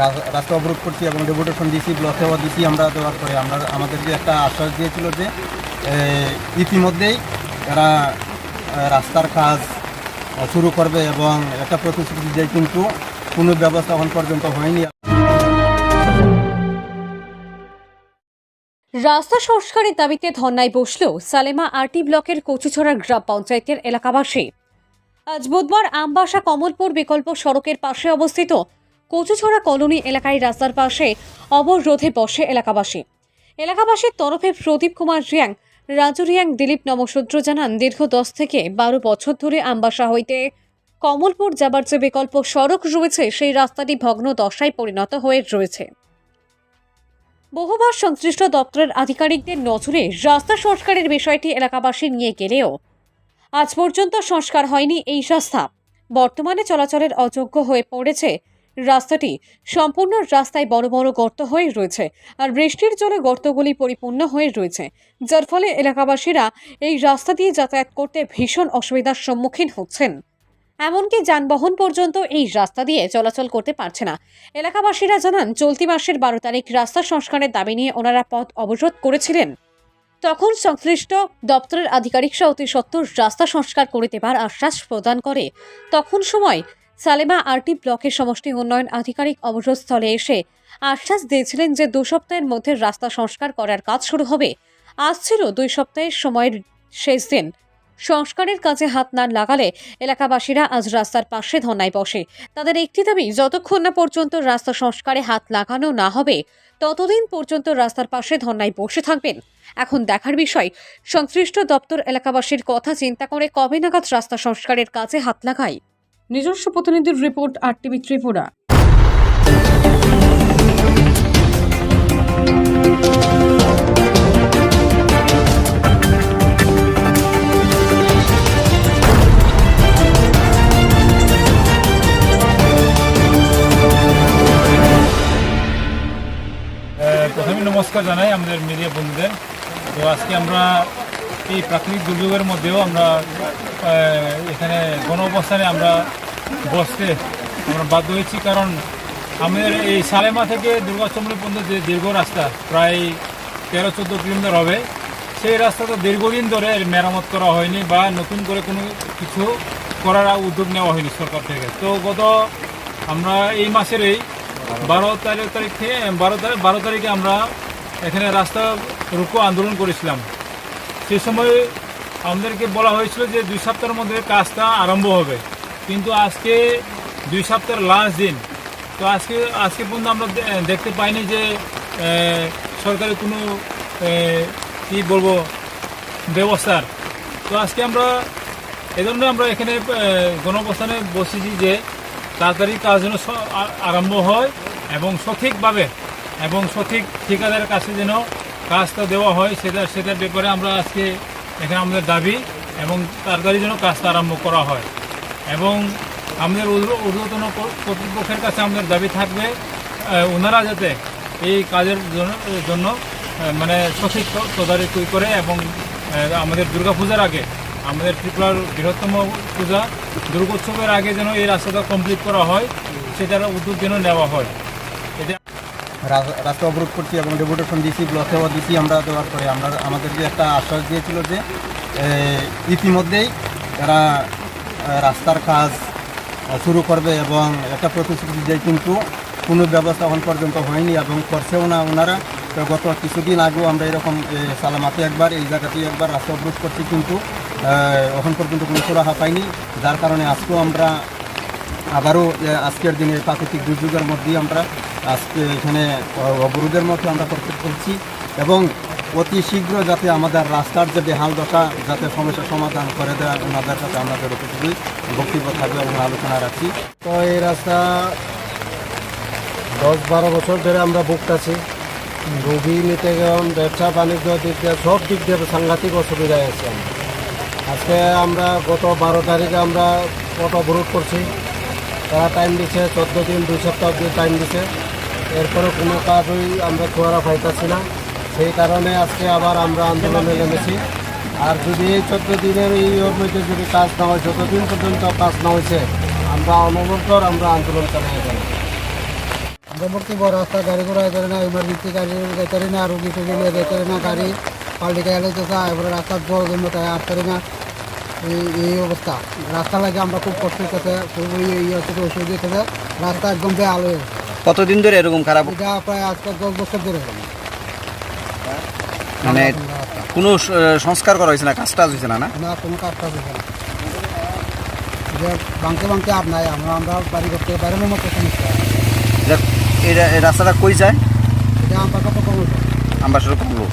রাস্তা অবরোধ করছি এবং ডেপুটেশন দিছি ব্লকেও দিছি, আমরা দেওয়ার পরে আমরা, আমাদেরকে একটা আশ্বাস দিয়েছিল যে ইতিমধ্যেই তারা রাস্তার কাজ শুরু করবে এবং একটা প্রতিশ্রুতি দিয়ে, কিন্তু কোনো ব্যবস্থা এখন পর্যন্ত হয়নি। রাস্তা সংস্কারের দাবিতে ধর্নায় বসল সালেমা আরটি ব্লকের কচুছড়া গ্রাম পঞ্চায়েতের এলাকাবাসী। আজ বুধবার আমবাসা কমলপুর বিকল্প সড়কের পাশে অবস্থিত কচুছড়া কলোনি এলাকায় রাস্তার পাশে অবরোধে বসে এলাকাবাসী। এলাকাবাসীর তরফে প্রদীপ কুমার রিয়াং, রাজু রিয়াং, দিলীপ নমশূদ্র জানান, দীর্ঘ দশ থেকে বারো বছর ধরে আমবাসা হইতে কমলপুর যাবার যে বিকল্প সড়ক রয়েছে, সেই রাস্তাটি ভগ্ন দশায় পরিণত হয়ে রয়েছে। বহুবার সংশ্লিষ্ট দপ্তরের আধিকারিকদের নজরে রাস্তা সংস্কারের বিষয়টি এলাকাবাসী নিয়ে গেলেও আজ পর্যন্ত সংস্কার হয়নি এই রাস্তা। বর্তমানে চলাচলের অযোগ্য হয়ে পড়েছে রাস্তাটি সম্পূর্ণ রাস্তায় বড় বড় গর্ত হয়ে রয়েছে আর বৃষ্টির জলে গর্তগুলি পরিপূর্ণ হয়ে রয়েছে। যার ফলে এলাকাবাসীরা এই রাস্তা দিয়ে যাতায়াত করতে ভীষণ অসুবিধার সম্মুখীন হচ্ছেন। এমনকি যানবাহন পর্যন্ত এই রাস্তা দিয়ে চলাচল করতে পারছে না। এলাকাবাসীরা জানান, চলতি মাসের বারো তারিখ রাস্তা সংস্কারের দাবি নিয়ে ওনারা পথ অবরোধ করেছিলেন। তখন সংশ্লিষ্ট দপ্তরের আধিকারিক আধিকারিকরা অতি সত্বর রাস্তা সংস্কার করে দেবার আশ্বাস প্রদান করে। তখন সময় সালেমা আরটি ব্লকের সমষ্টি উন্নয়ন আধিকারিক অবসরস্থলে এসে আশ্বাস দিয়েছিলেন যে দু সপ্তাহের মধ্যে রাস্তা সংস্কার করার কাজ শুরু হবে। আজ ছিল দুই সপ্তাহের সময়ের শেষ দিন। সংস্কারের কাজে হাত না লাগালে এলাকাবাসীরা আজ রাস্তার পাশে ধর্নায় বসে। তাদের একটি দাবি, যতক্ষণ না পর্যন্ত রাস্তা সংস্কারে হাত লাগানো না হবে, ততদিন পর্যন্ত রাস্তার পাশে ধর্নায় বসে থাকবেন। এখন দেখার বিষয়, সংশ্লিষ্ট দপ্তর এলাকাবাসীর কথা চিন্তা করে কবে নাগাদ রাস্তা সংস্কারের কাজে হাত লাগায়? নিজস্ব প্রতিনিধির রিপোর্ট আর টিভি ত্রিপুরা। প্রথমে নমস্কার জানাই আমাদের মিডিয়া বন্ধুদের। তো আজকে আমরা এই প্রাকৃতিক দুর্যোগের মধ্যেও আমরা এখানে গণ অবস্থানে আমরা বসতে আমরা বাধ্য হয়েছি, কারণ আমাদের এই সালেমা থেকে দুর্গাচন্দ্র পর্যন্ত যে দীর্ঘ রাস্তা, প্রায় তেরো চোদ্দ কিলোমিটার হবে, সেই রাস্তা তো দীর্ঘদিন ধরে মেরামত করা হয়নি বা নতুন করে কোনো কিছু করার উদ্যোগ নেওয়া হয়নি সরকার থেকে। তো গত আমরা এই মাসের এই বারো তারিখ তারিখ থেকে, বারো তারিখ, বারো তারিখে আমরা এখানে রাস্তা রুকো আন্দোলন করেছিলাম। সেই সময় আমাদেরকে বলা হয়েছিল যে দুই সপ্তাহের মধ্যে কাজটা আরম্ভ হবে। কিন্তু আজকে দুই সপ্তাহের লাস্ট দিন। তো আজকে আজকে পর্যন্ত আমরা দেখতে পাইনি যে সরকারের কোনো কি বলব ব্যবস্থার। তো আজকে আমরা এই জন্য আমরা এখানে আহ, গণঅবস্থানে বসেছি যে তাড়াতাড়ি কাজ যেন আরম্ভ হয় এবং সঠিকভাবে এবং সঠিক ঠিকাদারের কাছে যেন কাজটা দেওয়া হয় সেটা সেটার ব্যাপারে আমরা আজকে এখানে আমাদের দাবি এবং তাড়াতাড়ি যেন কাজটা আরম্ভ করা হয়। এবং আমাদের ঊর্ধ্ব- ঊর্ধ্বতন কর্তৃপক্ষের কাছে আমাদের দাবি থাকবে ওনারা যাতে এই কাজের জন্য মানে সঠিক তদারকি করে এবং আমাদের দুর্গাপূজার আগে আমাদের ত্রিপুরার বৃহত্তম পূজা দুর্গোৎসবের আগে যেন এই রাস্তাটা কমপ্লিট করা হয় সেটার উদ্যোগ যেন নেওয়া হয়। রাস্তা অবরোধ করছি এবং ডেপুটেশন দিছি ব্লকেও দিছি আমরা দেওয়ার পরে। আমরা আমাদেরকে একটা আশ্বাস দিয়েছিল যে ইতিমধ্যেই এ, রাস্তার কাজ শুরু করবে এবং একটা প্রতিশ্রুতি দিয়ে, কিন্তু কোনো ব্যবস্থা এখন পর্যন্ত হয়নি এবং করছেও না ওনারা। তো গত কিছুদিন আগেও আমরা এরকম সালামাতে একবার, এই জায়গাতে একবার রাস্তা অবরোধ করছি, কিন্তু এখন পর্যন্ত কোনো সুরাহা পাইনি। যার কারণে আজকেও আমরা আবারও আজকের দিনে প্রাকৃতিক দুর্যোগের মধ্যেই আমরা আজকে এখানে অবরোধের মধ্যে আমরা প্রস্তুত করছি এবং অতি শীঘ্র যাতে আমাদের রাস্তার যে বেহাল দশা, যাতে সমস্যার সমাধান করে দেওয়ার ওনাদের কাছে আমাদের অতিথি বক্তব্য থাকবে এবং আলোচনা রাখছি। তো এই রাস্তা দশ বারো বছর ধরে আমরা ভুগতেছি রুগী নিতে গেলাম ব্যবসা, বাণিজ্য দিক দিয়ে সব দিক দিয়ে সাংঘাতিক অসুবিধায় আছে আজকে আমরা গত বারো তারিখে আমরা পথ অবরোধ করছি। তারা টাইম দিচ্ছে চোদ্দ দিন, দুই সপ্তাহ অব্দি টাইম দিছে। এরপরে কোনো কাজই আমরা খোয়ারা পাইতেছি না। সেই কারণে আজকে আবার আমরা আন্দোলনে নেমেছি। আর যদি এই চোদ্দ দিনের এই মধ্যে যদি কাজ না হয় যতদিন পর্যন্ত কাজ না হয়েছে আমরা অনবরতর আমরা আন্দোলন চালিয়ে যাব। কি বড় রাস্তা গাড়ি ঘোড়া যেতে না ইমার্জেন্সি গাড়ি যেতে না রুগী টুগি নিয়ে যেতে না গাড়ি পাল্টি গাড়ি যেতে এবারে রাস্তার জল জন্য তাই পারি না। এই এই অবস্থা। রাস্তা লাগে আমরা খুব কষ্ট ইয়ে হচ্ছে অসুবিধা থেকে রাস্তা একদম হয়ে গেছে। কতদিন ধরে এরকম খারাপ? এটা প্রায় আজকে দশ বছর ধরে। মানে কোন সংস্কার করা হয়েছে না কাজ টাজ হয়েছে না না? না কোনো কাজ টাজ হয়েছে না। যে বাঁকে বাঁকে আর নাই আমরা আমরা বাড়ি করতে বাইরের মতো সমস্যা। এটা- এই রাস্তাটা কই যায়? এটা আমরা কত কম আমার সাথে কমলো